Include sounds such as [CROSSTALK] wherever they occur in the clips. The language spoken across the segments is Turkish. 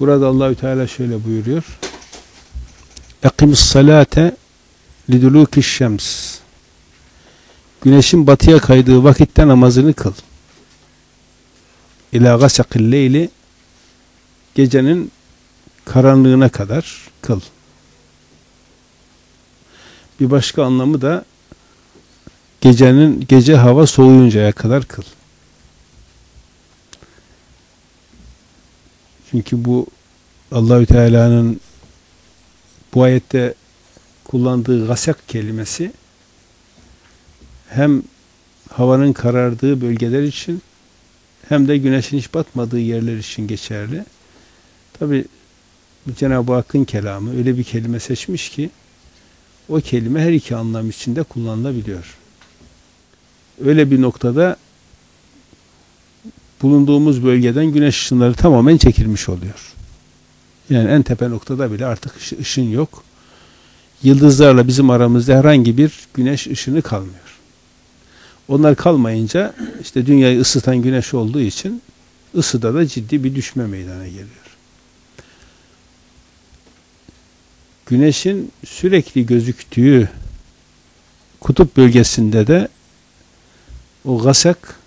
Burada Allahü Teala şöyle buyuruyor. Ekimus salate lidulukiş şems. Güneşin batıya kaydığı vakitte namazını kıl. İlâ gasakil leyli gecenin karanlığına kadar kıl. Bir başka anlamı da gecenin gece hava soğuyuncaya kadar kıl. Çünkü bu Allahü Teala'nın bu ayette kullandığı gasak kelimesi hem havanın karardığı bölgeler için hem de güneşin hiç batmadığı yerler için geçerli. Tabi Cenab-ı Hakk'ın kelamı öyle bir kelime seçmiş ki o kelime her iki anlam içinde kullanılabiliyor. Öyle bir noktada bulunduğumuz bölgeden güneş ışınları tamamen çekilmiş oluyor. Yani en tepe noktada bile artık ışın yok. Yıldızlarla bizim aramızda herhangi bir güneş ışını kalmıyor. Onlar kalmayınca işte dünyayı ısıtan güneş olduğu için ısıda da ciddi bir düşme meydana geliyor. Güneşin sürekli gözüktüğü kutup bölgesinde de o gasak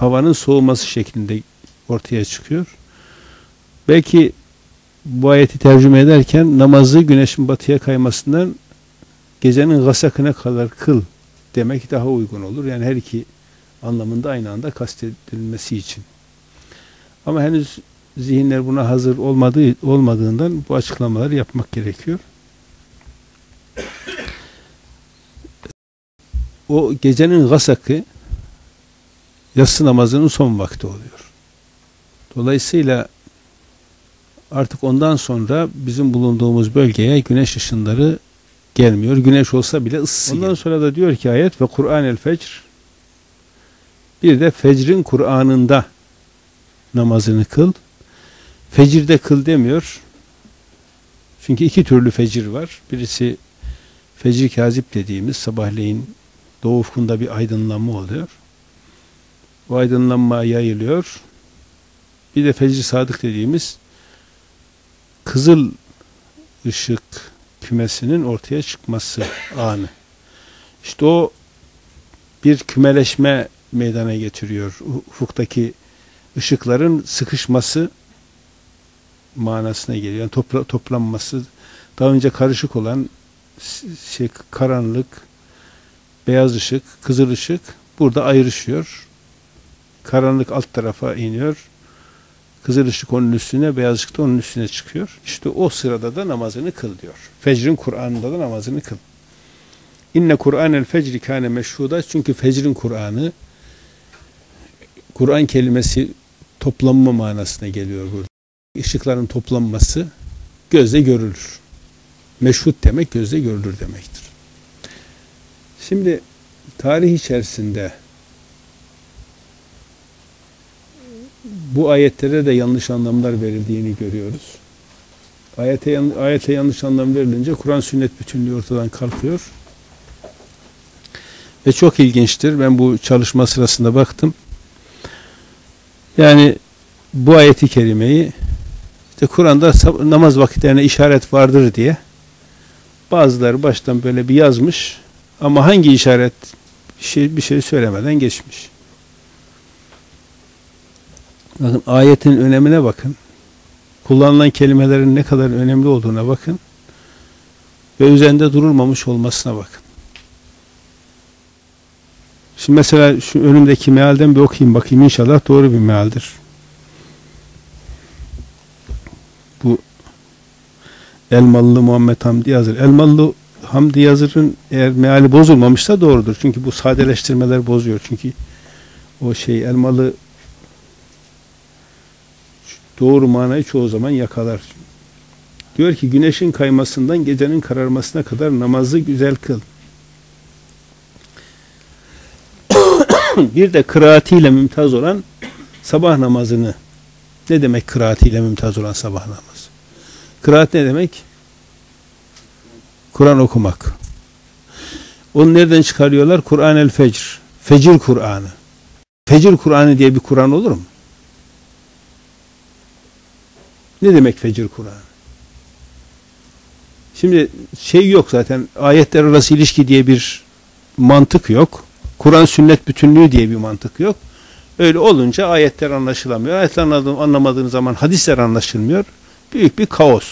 havanın soğuması şeklinde ortaya çıkıyor. Belki bu ayeti tercüme ederken namazı güneşin batıya kaymasından gecenin gasakına kadar kıl demek daha uygun olur. Yani her iki anlamında aynı anda kastedilmesi için. Ama henüz zihinler buna hazır olmadığı olmadığından bu açıklamaları yapmak gerekiyor. O gecenin gasakı yatsı namazının son vakti oluyor. Dolayısıyla artık ondan sonra bizim bulunduğumuz bölgeye güneş ışınları gelmiyor. Güneş olsa bile ısısı Ondan sonra da diyor ki ayet ve Kur'an el fecr bir de fecrin Kur'an'ında namazını kıl. Fecirde kıl demiyor. Çünkü iki türlü fecir var. Birisi fecir kazip dediğimiz sabahleyin doğu ufkunda bir aydınlanma oluyor. O aydınlanma yayılıyor. Bir de fecir sadık dediğimiz kızıl ışık kümesinin ortaya çıkması anı. İşte o bir kümeleşme meydana getiriyor. Ufuktaki ışıkların sıkışması manasına geliyor. Yani topla, toplanması daha önce karışık olan şey karanlık, beyaz ışık, kızıl ışık burada ayrışıyor. Karanlık alt tarafa iniyor. Kızıl ışık onun üstüne, beyaz ışık da onun üstüne çıkıyor. İşte o sırada da namazını kıl diyor. Fecrin Kur'an'ında da namazını kıl. İnne Kur'anel fecri kâne meşhuda. Çünkü fecrin Kur'an'ı Kur'an kelimesi toplanma manasına geliyor burada. Işıkların toplanması gözle görülür. Meşhut demek gözle görülür demektir. Şimdi tarih içerisinde bu ayetlere de yanlış anlamlar verildiğini görüyoruz. Ayete, ayete yanlış anlam verilince Kur'an sünnet bütünlüğü ortadan kalkıyor. Ve çok ilginçtir. Ben bu çalışma sırasında baktım. Yani bu ayeti kerimeyi işte Kur'an'da namaz vakitlerine işaret vardır diye bazıları baştan böyle bir yazmış ama hangi işaret bir şey, bir şey söylemeden geçmiş. Bakın ayetin önemine bakın. Kullanılan kelimelerin ne kadar önemli olduğuna bakın. Ve üzerinde durulmamış olmasına bakın. Şimdi mesela şu önümdeki mealden bir okuyayım bakayım inşallah doğru bir mealdir. Bu Elmalı Muhammed Hamdi Yazır. Elmalı Hamdi Yazır'ın eğer meali bozulmamışsa doğrudur. Çünkü bu sadeleştirmeler bozuyor. Çünkü o şey Elmalı doğru manayı çoğu zaman yakalar. Diyor ki güneşin kaymasından gecenin kararmasına kadar namazı güzel kıl. [COUGHS] bir de kıraatiyle mümtaz olan sabah namazını ne demek kıraatiyle mümtaz olan sabah namazı? Kıraat ne demek? Kur'an okumak. Onu nereden çıkarıyorlar? Kur'an el fecr. Fecir Kur'an'ı. Fecir Kur'an'ı diye bir Kur'an olur mu? Ne demek fecir Kur'an? Şimdi şey yok zaten ayetler arası ilişki diye bir mantık yok. Kur'an sünnet bütünlüğü diye bir mantık yok. Öyle olunca ayetler anlaşılamıyor. Ayetler anlamadığınız zaman hadisler anlaşılmıyor. Büyük bir kaos.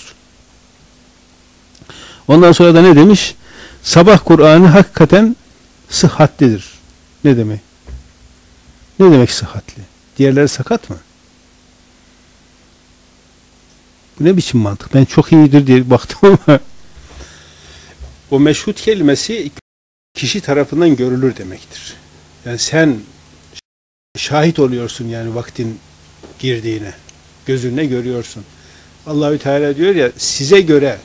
Ondan sonra da ne demiş? Sabah Kur'an'ı hakikaten sıhhatlidir. Ne demek? Ne demek sıhhatli? Diğerleri sakat mı? Ne biçim mantık? Ben çok iyidir diye baktım ama o meşhut kelimesi kişi tarafından görülür demektir. Yani sen şahit oluyorsun yani vaktin girdiğine. Gözünle görüyorsun. Allahü Teala diyor ya size göre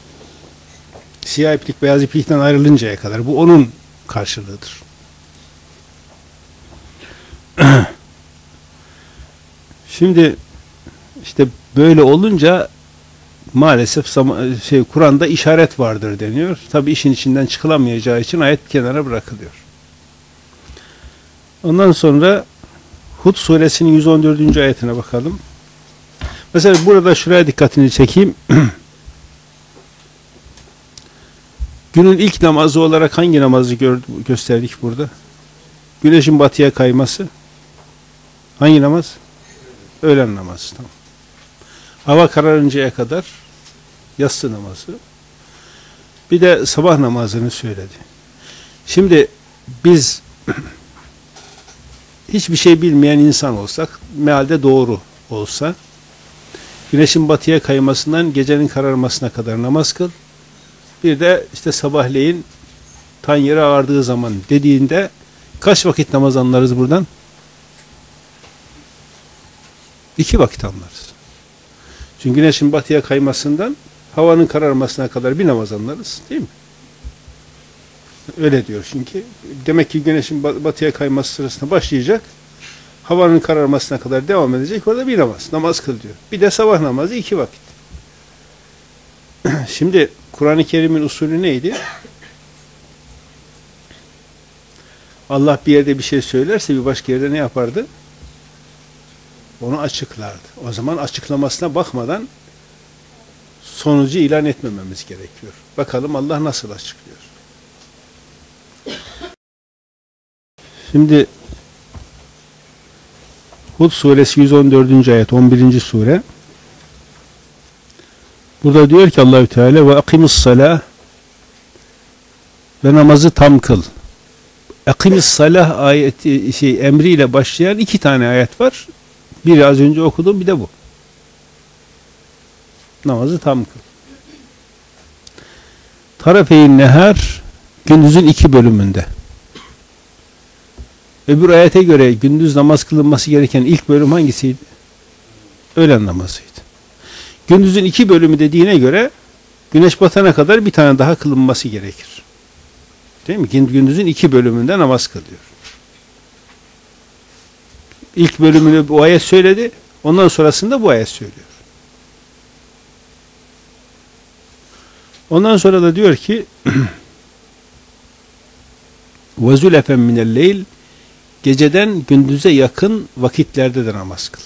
siyah iplik beyaz iplikten ayrılıncaya kadar bu onun karşılığıdır. [CLEARS THROAT] Şimdi işte böyle olunca maalesef şey Kur'an'da işaret vardır deniyor. Tabi işin içinden çıkılamayacağı için ayet kenara bırakılıyor. Ondan sonra Hud suresinin 114. ayetine bakalım. Mesela burada şuraya dikkatini çekeyim. [CLEARS THROAT] Günün ilk namazı olarak hangi namazı gösterdik burada? Güneşin batıya kayması. Hangi namaz? Öğlen namazı. Tamam. Hava kararıncaya kadar yatsı namazı. Bir de sabah namazını söyledi. Şimdi biz [CLEARS THROAT] hiçbir şey bilmeyen insan olsak, mealde doğru olsa, güneşin batıya kaymasından gecenin kararmasına kadar namaz kıl. Bir de işte sabahleyin tan yere ağardığı zaman dediğinde kaç vakit namaz anlarız buradan? İki vakit anlarız. Çünkü güneşin batıya kaymasından havanın kararmasına kadar bir namaz anlarız. Değil mi? Öyle diyor çünkü. Demek ki güneşin batıya kayması sırasında başlayacak. Havanın kararmasına kadar devam edecek. Orada bir namaz. Namaz kıl diyor. Bir de sabah namazı iki vakit. [CLEARS THROAT] Şimdi Kur'an-ı Kerim'in usulü neydi? Allah bir yerde bir şey söylerse bir başka yerde ne yapardı? Onu açıklardı. O zaman açıklamasına bakmadan sonucu ilan etmememiz gerekiyor. Bakalım Allah nasıl açıklıyor. Şimdi Hud suresi 114. ayet 11. sure Burada diyor ki Allahü Teala ve akimus salah ve namazı tam kıl. Akimis salah ayeti şey emriyle başlayan iki tane ayet var. Biri az önce okudum bir de bu. Namazı tam kıl. Tarafeyn nehar gündüzün iki bölümünde. Öbür ayete göre gündüz namaz kılınması gereken ilk bölüm hangisiydi? Öğlen namazıydı. Gündüzün iki bölümü dediğine göre güneş batana kadar bir tane daha kılınması gerekir. Değil mi? Gündüzün iki bölümünde namaz kılıyor. İlk bölümünü bu ayet söyledi. Ondan sonrasında bu ayet söylüyor. Ondan sonra da diyor ki وَزُلَفًا مِنَ اللَّيْلِ Geceden gündüze yakın vakitlerde de namaz kıl.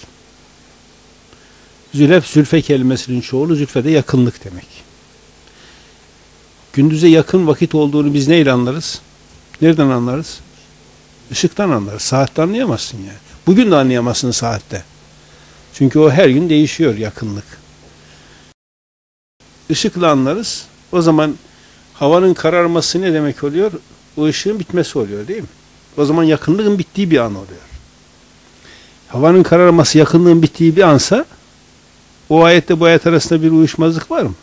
Zülef, zülfe kelimesinin çoğulu zülfe de yakınlık demek. Gündüze yakın vakit olduğunu biz neyle anlarız? Nereden anlarız? Işıktan anlarız. Saatte anlayamazsın yani. Bugün de anlayamazsın saatte. Çünkü o her gün değişiyor yakınlık. Işıkla anlarız. O zaman havanın kararması ne demek oluyor? O ışığın bitmesi oluyor değil mi? O zaman yakınlığın bittiği bir an oluyor. Havanın kararması yakınlığın bittiği bir ansa o ayette bu ayet arasında bir uyuşmazlık var mı?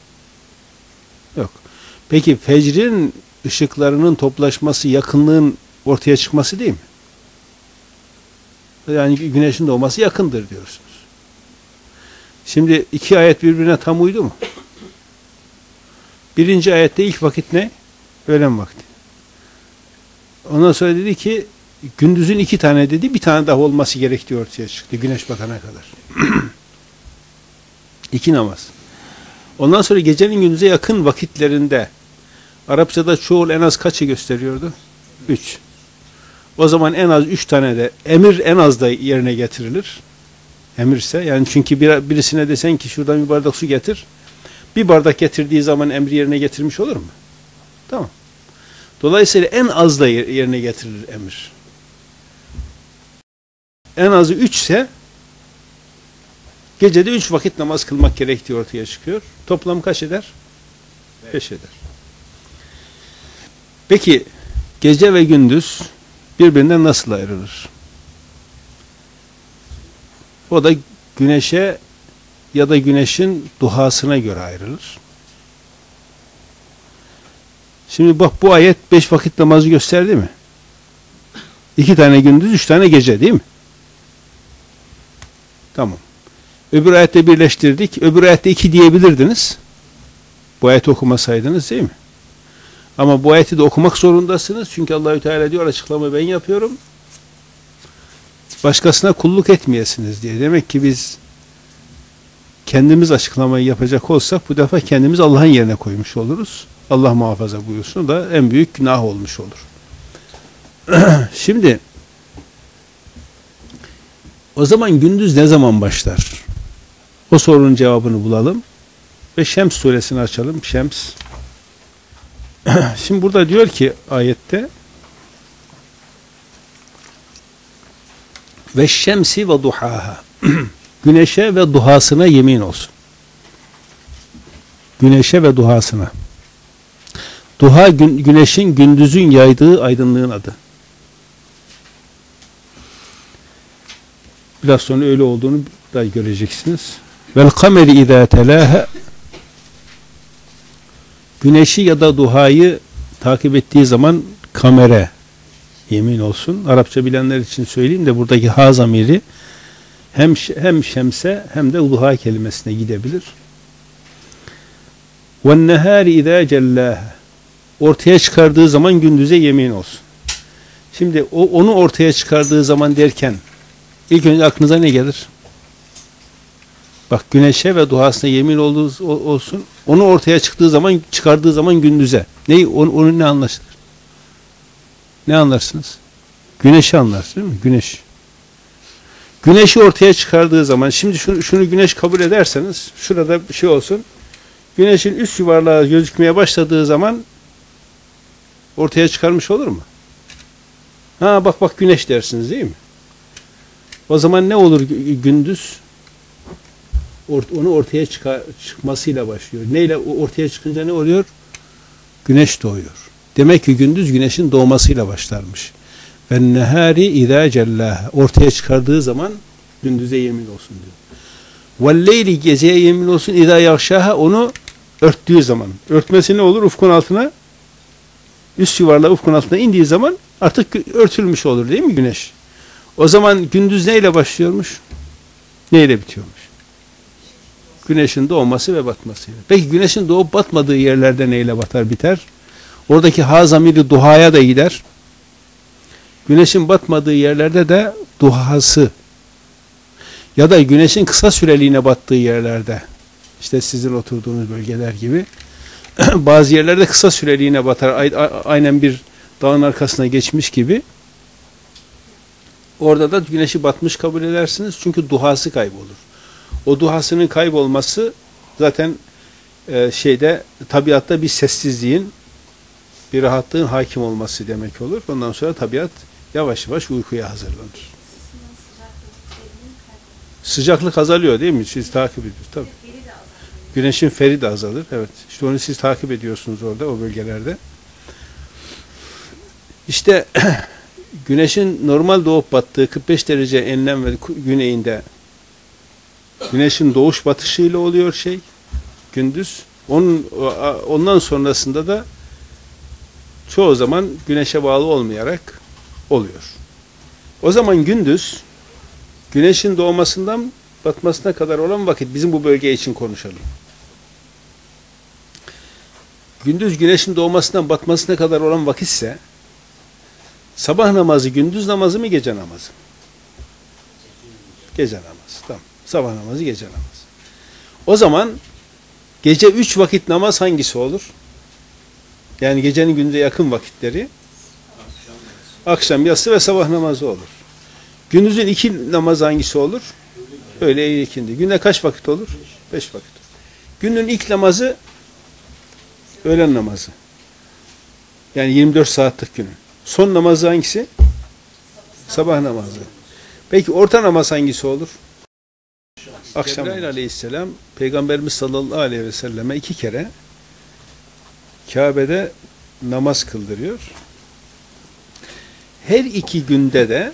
Yok. Peki fecrin ışıklarının toplaşması yakınlığın ortaya çıkması değil mi? Yani güneşin doğması yakındır diyorsunuz. Şimdi iki ayet birbirine tam uydu mu? Birinci ayette ilk vakit ne? Öğlen vakti. Ondan sonra dedi ki gündüzün iki tane dedi bir tane daha olması gerektiği ortaya çıktı güneş bakana kadar. [CLEARS THROAT] iki namaz. Ondan sonra gecenin gündüze yakın vakitlerinde Arapçada çoğul en az kaçı gösteriyordu? Üç. O zaman en az üç tane de emir en az da yerine getirilir. emirse yani çünkü bir, birisine desen ki şuradan bir bardak su getir bir bardak getirdiği zaman emri yerine getirmiş olur mu? Tamam. Dolayısıyla en az da yerine getirir emir. En azı üçse gecede üç vakit namaz kılmak gerektiği ortaya çıkıyor. Toplam kaç eder? Beş eder. Peki gece ve gündüz birbirinden nasıl ayrılır? O da güneşe ya da güneşin duhasına göre ayrılır. Şimdi bak bu ayet beş vakit namazı gösterdi mi? İki tane gündüz, üç tane gece değil mi? Tamam. Öbür ayette birleştirdik. Öbür ayette iki diyebilirdiniz. Bu ayeti okumasaydınız değil mi? Ama bu ayeti de okumak zorundasınız. Çünkü Allahü Teala diyor açıklama ben yapıyorum. Başkasına kulluk etmeyesiniz diye. Demek ki biz kendimiz açıklamayı yapacak olsak bu defa kendimiz Allah'ın yerine koymuş oluruz. Allah muhafaza buyursun da en büyük günah olmuş olur. [CLEARS THROAT] Şimdi o zaman gündüz ne zaman başlar? O sorunun cevabını bulalım. Ve Şems suresini açalım. Şems. [CLEARS THROAT] Şimdi burada diyor ki ayette ve şemsi ve duhaha [CLEARS THROAT] güneşe ve duhasına yemin olsun. Güneşe ve duhasına. Duha gün, güneşin gündüzün yaydığı aydınlığın adı. Biraz sonra öyle olduğunu da göreceksiniz. Vel kameri izâ telâhe Güneşi ya da duhayı takip ettiği zaman kamere yemin olsun. Arapça bilenler için söyleyeyim de buradaki ha zamiri hem hem şemse hem de duha kelimesine gidebilir. Nehari izâ cellâhe ortaya çıkardığı zaman gündüze yemin olsun. Şimdi o onu ortaya çıkardığı zaman derken ilk önce aklınıza ne gelir? Bak güneşe ve duhasına yemin olduğu olsun. Onu ortaya çıktığı zaman, çıkardığı zaman gündüze. Neyi? Onu, onu ne anlaşılır? Ne anlarsınız? Güneşi anlarsınız değil mi? Güneş. Güneşi ortaya çıkardığı zaman, şimdi şunu, şunu güneş kabul ederseniz, şurada bir şey olsun. Güneşin üst yuvarlağı gözükmeye başladığı zaman ortaya çıkarmış olur mu? Ha bak bak güneş dersiniz değil mi? O zaman ne olur gündüz? onu ortaya çıkar, çıkmasıyla başlıyor. Neyle ortaya çıkınca ne oluyor? Güneş doğuyor. Demek ki gündüz güneşin doğmasıyla başlarmış. Ve nehari izâ cellâhe. Ortaya çıkardığı zaman gündüze yemin olsun diyor. Ve leyli geceye yemin olsun izâ yakşâha onu örttüğü zaman. Örtmesi ne olur? Ufkun altına üst yuvarla ufkun altına indiği zaman artık örtülmüş olur değil mi güneş? O zaman gündüz neyle başlıyormuş? Neyle bitiyormuş? Güneşin doğması ve batmasıyla. Peki güneşin doğup batmadığı yerlerde neyle batar biter? Oradaki ha zamiri duhaya da gider. Güneşin batmadığı yerlerde de duhası. Ya da güneşin kısa süreliğine battığı yerlerde. İşte sizin oturduğunuz bölgeler gibi. [CLEARS THROAT] Bazı yerlerde kısa süreliğine batar. Aynen bir dağın arkasına geçmiş gibi. Orada da güneşi batmış kabul edersiniz. Çünkü duhası kaybolur. O duhasının kaybolması zaten e, şeyde tabiatta bir sessizliğin bir rahatlığın hakim olması demek olur. Ondan sonra tabiat yavaş yavaş uykuya hazırlanır. Sıcaklık azalıyor değil mi? Siz takip ediyorsunuz. Tabii. Güneşin feri de azalır. Evet. İşte onu siz takip ediyorsunuz orada o bölgelerde. İşte [CLEARS THROAT] güneşin normal doğup battığı 45 derece enlem ve güneyinde güneşin doğuş batışıyla oluyor şey gündüz. Onun ondan sonrasında da çoğu zaman güneşe bağlı olmayarak oluyor. O zaman gündüz güneşin doğmasından batmasına kadar olan vakit bizim bu bölge için konuşalım. Gündüz güneşin doğmasından batmasına kadar olan vakitse sabah namazı gündüz namazı mı gece namazı? Gece namazı. Tamam. Sabah namazı gece namazı. O zaman gece üç vakit namaz hangisi olur? Yani gecenin günde yakın vakitleri akşam yatsı ve sabah namazı olur. Gündüzün iki namaz hangisi olur? İle ikindi. Günde kaç vakit olur? Beş vakit. Günün ilk namazı öğlen namazı. Yani 24 saatlik günün. Son namazı hangisi? Sabah namazı. Peki orta namaz hangisi olur? Akşam Cebrail aleyhisselam Peygamberimiz sallallahu aleyhi ve selleme iki kere Kabe'de namaz kıldırıyor. Her iki günde de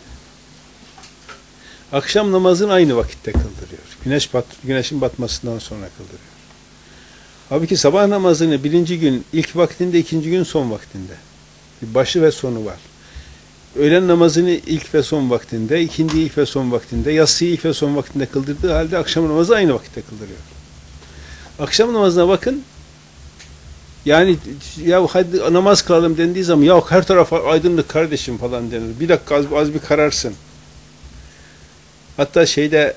akşam namazını aynı vakitte kıldırıyor. Güneş bat, güneşin batmasından sonra kıldırıyor. Halbuki sabah namazını birinci gün ilk vaktinde, ikinci gün son vaktinde. Bir başı ve sonu var. Öğlen namazını ilk ve son vaktinde, ikindi ilk ve son vaktinde, yatsıyı ilk ve son vaktinde kıldırdığı halde akşam namazı aynı vakitte kıldırıyor. Akşam namazına bakın, yani ya hadi namaz kılalım dendiği zaman ya her taraf aydınlık kardeşim falan denir. Bir dakika az, az bir kararsın. Hatta şeyde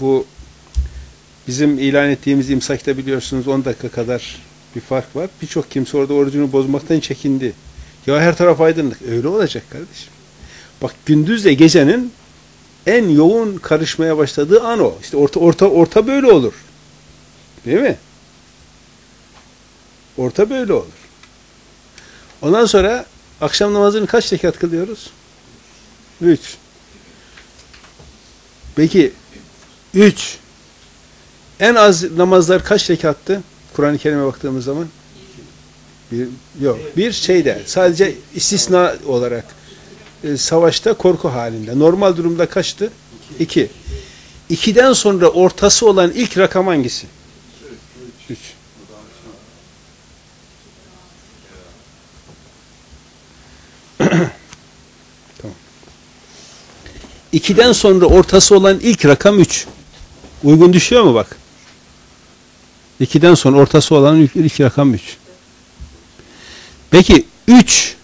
bu bizim ilan ettiğimiz imsakta biliyorsunuz 10 dakika kadar bir fark var. Birçok kimse orada orucunu bozmaktan çekindi. Ya her taraf aydınlık. Öyle olacak kardeşim. Bak gündüzle gecenin en yoğun karışmaya başladığı an o. İşte orta orta orta böyle olur. Değil mi? Orta böyle olur. Ondan sonra akşam namazını kaç rekat kılıyoruz? Üç. Peki üç. En az namazlar kaç rekattı? Kur'an-ı Kerim'e baktığımız zaman. Bir, yok. Bir şeyde sadece istisna olarak e, savaşta korku halinde. Normal durumda kaçtı? İki. İkiden sonra ortası olan ilk rakam hangisi? Üç. 2'den sonra ortası olan ilk rakam 3. Uygun düşüyor mu bak? 2'den sonra ortası olan ilk, ilk rakam 3. Peki 3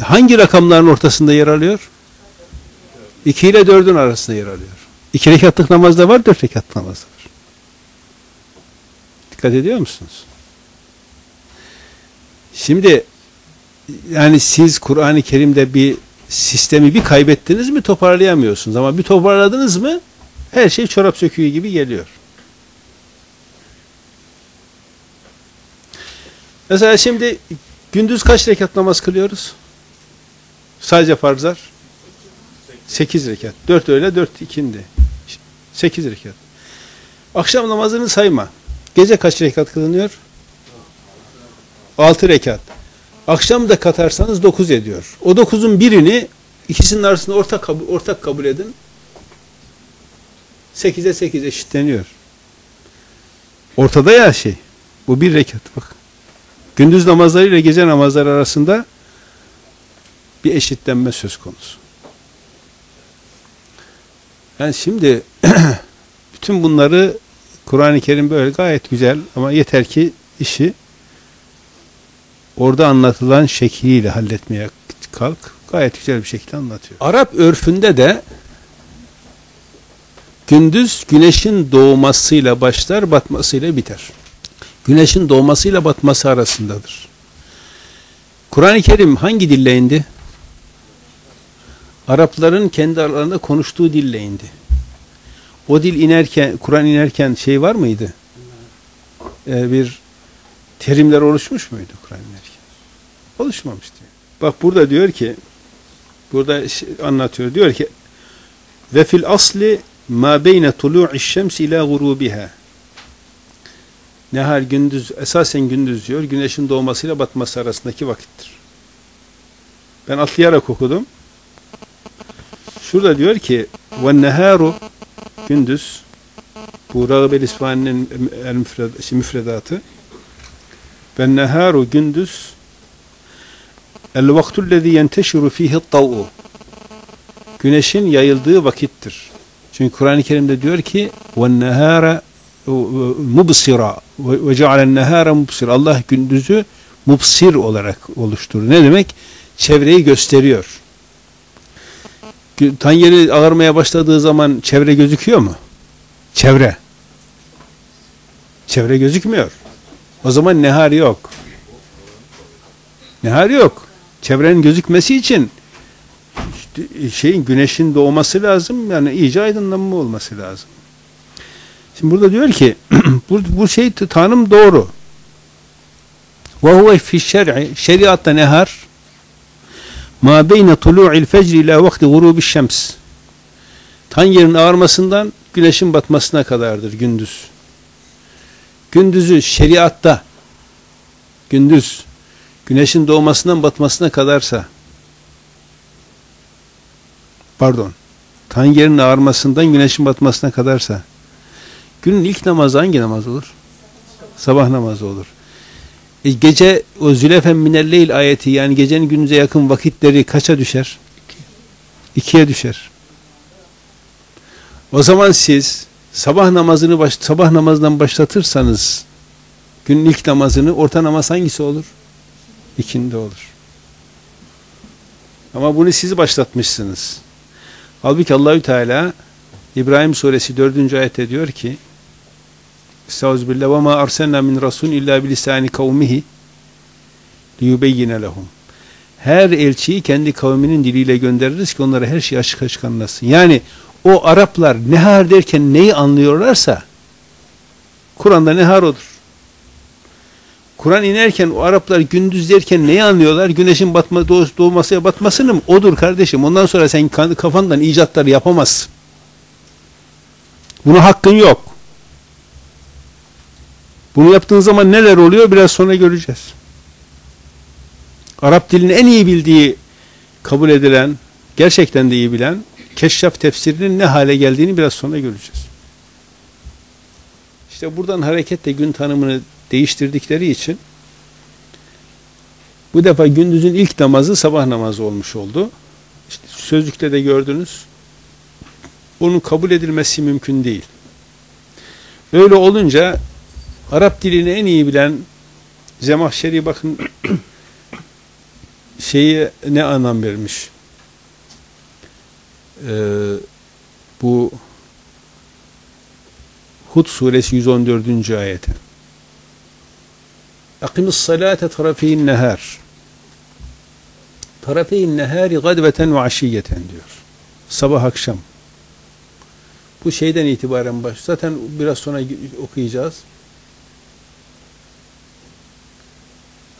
hangi rakamların ortasında yer alıyor? 2 ile 4'ün arasında yer alıyor. 2 rekatlık namazda var, 4 rekatlık namazda var. Dikkat ediyor musunuz? Şimdi yani siz Kur'an-ı Kerim'de bir sistemi bir kaybettiniz mi toparlayamıyorsunuz ama bir toparladınız mı her şey çorap söküğü gibi geliyor. Mesela şimdi gündüz kaç rekat namaz kılıyoruz? Sadece farzlar? Sekiz rekat. Dört öğle, dört ikindi. Sekiz rekat. Akşam namazını sayma. Gece kaç rekat kılınıyor? Altı rekat. Akşam da katarsanız dokuz ediyor. O dokuzun birini ikisinin arasında ortak kabul, ortak kabul edin. Sekize sekiz eşitleniyor. Ortada ya şey. Bu bir rekat bak gündüz namazları ile gece namazları arasında bir eşitlenme söz konusu. Yani şimdi [CLEARS THROAT] bütün bunları Kur'an-ı Kerim böyle gayet güzel ama yeter ki işi orada anlatılan şekliyle halletmeye kalk. Gayet güzel bir şekilde anlatıyor. Arap örfünde de gündüz güneşin doğmasıyla başlar, batmasıyla biter güneşin doğmasıyla batması arasındadır. Kur'an-ı Kerim hangi dille indi? Arapların kendi aralarında konuştuğu dille indi. O dil inerken, Kur'an inerken şey var mıydı? Ee, bir terimler oluşmuş muydu Kur'an inerken? Oluşmamıştı. Bak burada diyor ki, burada anlatıyor, diyor ki ve fil asli ma beyne tulu'i şems ila gurubiha Nehar gündüz, esasen gündüz diyor, güneşin doğmasıyla batması arasındaki vakittir. Ben atlayarak okudum. Şurada diyor ki neharu gündüz bu Rağbel İsfani'nin müfredatı neharu gündüz el vaktullezî yenteşiru fihi tav'u güneşin yayıldığı vakittir. Çünkü Kur'an-ı Kerim'de diyor ki وَالنَّهَارَ mubsira ve cealen nehara mubsir. Allah gündüzü mubsir olarak oluşturur. Ne demek? Çevreyi gösteriyor. Tan yeri ağarmaya başladığı zaman çevre gözüküyor mu? Çevre. Çevre gözükmüyor. O zaman nehar yok. Nehar yok. Çevrenin gözükmesi için şeyin güneşin doğması lazım. Yani iyice aydınlanma olması lazım. Şimdi burada diyor ki [CLEARS THROAT] bu, bu şey tanım doğru. Ve huve fi şer'i şeriatta nehar ma beyne tulu'il fecri ila vakti gurubiş şems. Tan yerin ağarmasından güneşin batmasına kadardır gündüz. Gündüzü şeriatta gündüz güneşin doğmasından batmasına kadarsa pardon tan ağarmasından güneşin batmasına kadarsa günün ilk namazı hangi namaz olur? Sabah namazı olur. E, gece o zülefen minelleyl ayeti yani gecenin günüze yakın vakitleri kaça düşer? İkiye düşer. O zaman siz sabah namazını baş, sabah namazdan başlatırsanız günün ilk namazını orta namaz hangisi olur? İkindi olur. Ama bunu siz başlatmışsınız. Halbuki Allahü Teala İbrahim suresi 4. ayette diyor ki Estağfirullah ve ma arsalna min rasul illa bilisani kavmihi liyubeyyine lehum. Her elçiyi kendi kavminin diliyle göndeririz ki onlara her şey açık açık anlasın. Yani o Araplar nehar derken neyi anlıyorlarsa Kur'an'da nehar odur. Kur'an inerken o Araplar gündüz derken neyi anlıyorlar? Güneşin batma, doğ, doğması ya batmasını mı? Odur kardeşim. Ondan sonra sen kafandan icatlar yapamazsın. Buna hakkın yok. Bunu yaptığın zaman neler oluyor biraz sonra göreceğiz. Arap dilini en iyi bildiği kabul edilen, gerçekten de iyi bilen Keşşaf tefsirinin ne hale geldiğini biraz sonra göreceğiz. İşte buradan hareketle gün tanımını değiştirdikleri için bu defa gündüzün ilk namazı sabah namazı olmuş oldu. İşte sözlükte de gördünüz. Onun kabul edilmesi mümkün değil. Öyle olunca Arap dilini en iyi bilen Zemahşeri bakın [CLEARS THROAT] şeyi ne anlam vermiş. Ee, bu Hud suresi 114. ayete. Akimis salate tarafeyin nehar. Tarafeyin nehari gadveten ve aşiyeten diyor. Sabah akşam. Bu şeyden itibaren baş. Zaten biraz sonra okuyacağız.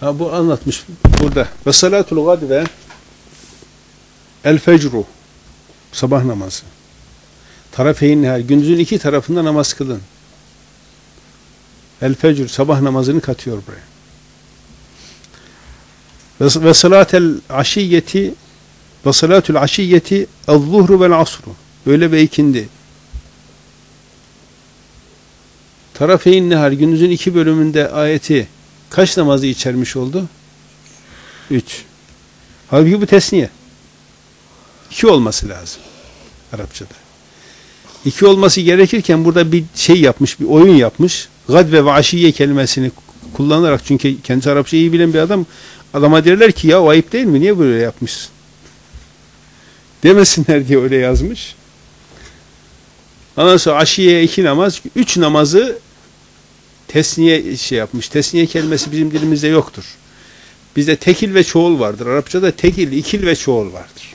Ha bu anlatmış burada. Ve salatul gadve el fecru sabah namazı. Tarafeyn nehar gündüzün iki tarafında namaz kılın. El fecr sabah namazını katıyor buraya. Ve, salatel aşiyeti ve salatul aşiyeti el-zuhru vel asru. Böyle ve ikindi. Tarafeyn nehar gündüzün iki bölümünde ayeti kaç namazı içermiş oldu? Üç. Halbuki bu tesniye. İki olması lazım. Arapçada. İki olması gerekirken burada bir şey yapmış, bir oyun yapmış. Gadve ve aşiye kelimesini kullanarak çünkü kendi Arapça iyi bilen bir adam adama derler ki ya o ayıp değil mi? Niye böyle yapmışsın? Demesinler diye öyle yazmış. Ondan sonra aşiye iki namaz, üç namazı tesniye şey yapmış. Tesniye kelimesi bizim dilimizde yoktur. Bizde tekil ve çoğul vardır. Arapçada tekil, ikil ve çoğul vardır.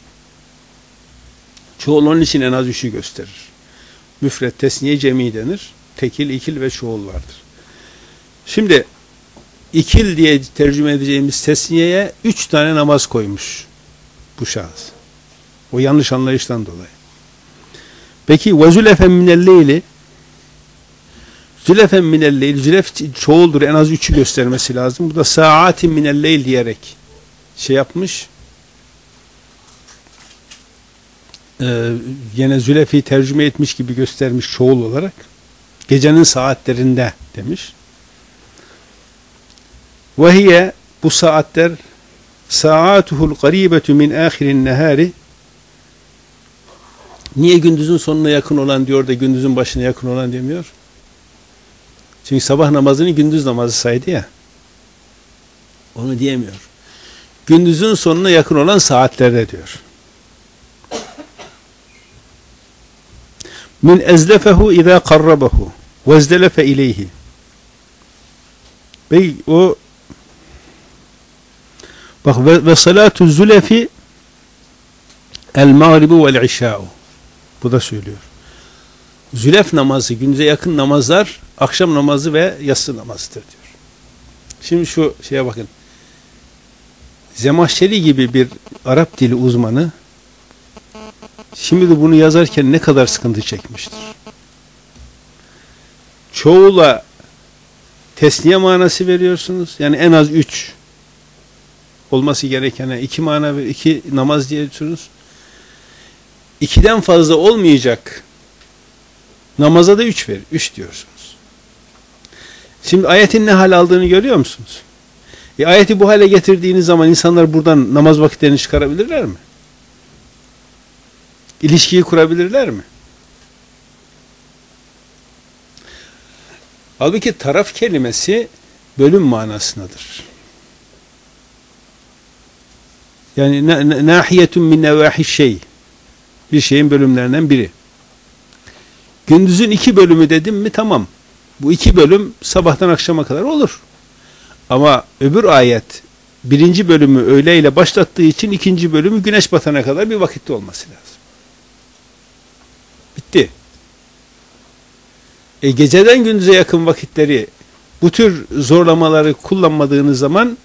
Çoğul onun için en az üçü gösterir. Müfret, tesniye, cemi denir. Tekil, ikil ve çoğul vardır. Şimdi ikil diye tercüme edeceğimiz tesniyeye üç tane namaz koymuş bu şahıs. O yanlış anlayıştan dolayı. Peki vezülefen minelleyli Zülefen minelleyl, zülef çoğuldur en az üçü göstermesi lazım. Bu da saatin minelleyl diyerek şey yapmış. Ee, yine zülefi tercüme etmiş gibi göstermiş çoğul olarak. Gecenin saatlerinde demiş. Ve bu saatler saatuhul garibetu min ahirin nehari Niye gündüzün sonuna yakın olan diyor da gündüzün başına yakın olan demiyor? Çünkü sabah namazını gündüz namazı saydı ya. Onu diyemiyor. Gündüzün sonuna yakın olan saatlerde diyor. Min ezlefehu izâ karrabahu vezdelefe ileyhi. Bey o bak ve, ve salatu zülefi El mağribu vel işâ'u. Bu da söylüyor. Zülef namazı, gündüze yakın namazlar, akşam namazı ve yatsı namazıdır diyor. Şimdi şu şeye bakın. Zemahşeri gibi bir Arap dili uzmanı şimdi de bunu yazarken ne kadar sıkıntı çekmiştir. Çoğula tesniye manası veriyorsunuz. Yani en az üç olması gerekene iki mana ve iki namaz diyorsunuz. İkiden fazla olmayacak namaza da üç ver. Üç diyorsunuz. Şimdi ayetin ne hal aldığını görüyor musunuz? E, ayeti bu hale getirdiğiniz zaman insanlar buradan namaz vakitlerini çıkarabilirler mi? İlişkiyi kurabilirler mi? Halbuki taraf kelimesi bölüm manasındadır. Yani nahiyetun min nevahi şey. Bir şeyin bölümlerinden biri. Gündüzün iki bölümü dedim mi tamam. Bu iki bölüm sabahtan akşama kadar olur. Ama öbür ayet birinci bölümü öğleyle başlattığı için ikinci bölümü güneş batana kadar bir vakitte olması lazım. Bitti. E geceden gündüze yakın vakitleri bu tür zorlamaları kullanmadığınız zaman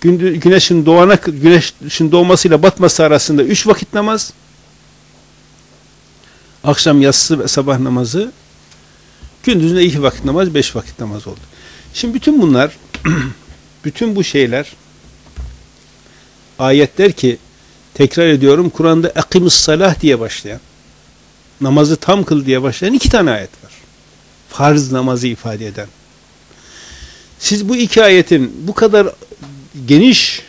güneşin doğana güneşin doğmasıyla batması arasında üç vakit namaz akşam yatsı ve sabah namazı gündüzünde iki vakit namaz beş vakit namaz oldu. Şimdi bütün bunlar [CLEARS THROAT] bütün bu şeyler ayetler ki tekrar ediyorum Kur'an'da akimus salah diye başlayan namazı tam kıl diye başlayan iki tane ayet var. Farz namazı ifade eden. Siz bu iki ayetin bu kadar geniş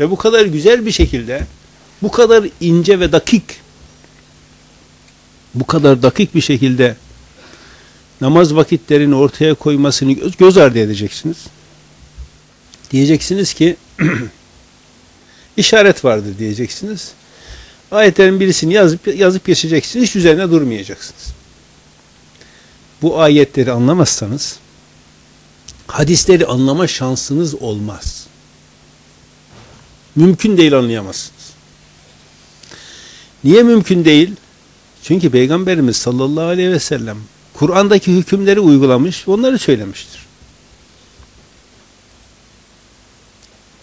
ve bu kadar güzel bir şekilde bu kadar ince ve dakik bu kadar dakik bir şekilde namaz vakitlerini ortaya koymasını göz, göz ardı edeceksiniz. Diyeceksiniz ki [CLEARS THROAT] işaret vardır diyeceksiniz. Ayetlerin birisini yazıp yazıp geçeceksiniz. Hiç üzerine durmayacaksınız. Bu ayetleri anlamazsanız hadisleri anlama şansınız olmaz. Mümkün değil anlayamazsınız. Niye mümkün değil? Çünkü Peygamberimiz sallallahu aleyhi ve sellem Kur'an'daki hükümleri uygulamış, onları söylemiştir.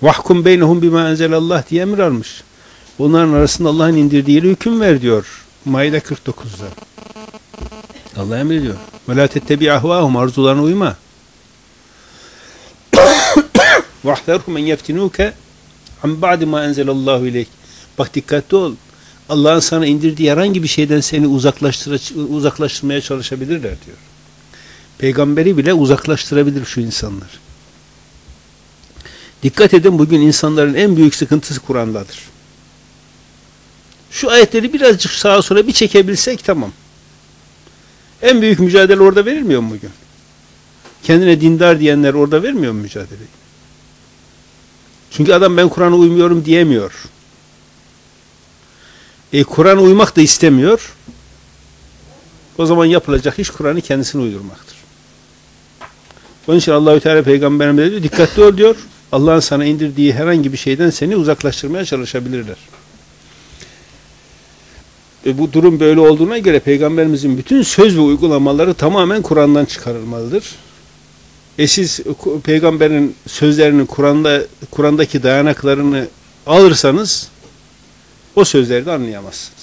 Vahkum beynehum bima enzelallah diye emir almış. Onların arasında Allah'ın indirdiği hüküm ver diyor. Maide 49'da. Allah emrediyor. Ve la tettebi ahvahum arzularına uyma. [COUGHS] Vahzerhum en yeftinuke an ba'di ma enzelallahu ileyk. Bak dikkatli ol. Allah'ın sana indirdiği herhangi bir şeyden seni uzaklaştırmaya çalışabilirler diyor. Peygamberi bile uzaklaştırabilir şu insanlar. Dikkat edin bugün insanların en büyük sıkıntısı Kur'an'dadır. Şu ayetleri birazcık sağa sola bir çekebilsek tamam. En büyük mücadele orada verilmiyor mu bugün? Kendine dindar diyenler orada vermiyor mu mücadeleyi? Çünkü adam ben Kur'an'a uymuyorum diyemiyor. E, Kur'an'a uymak da istemiyor. O zaman yapılacak iş Kur'an'ı kendisine uydurmaktır. Onun için Allahü Teala peygamberimize diyor dikkatli ol diyor. Allah'ın sana indirdiği herhangi bir şeyden seni uzaklaştırmaya çalışabilirler. E, bu durum böyle olduğuna göre peygamberimizin bütün söz ve uygulamaları tamamen Kur'an'dan çıkarılmalıdır. E siz peygamberin sözlerinin Kur'an'da Kur'an'daki dayanaklarını alırsanız o sözleri de anlayamazsınız.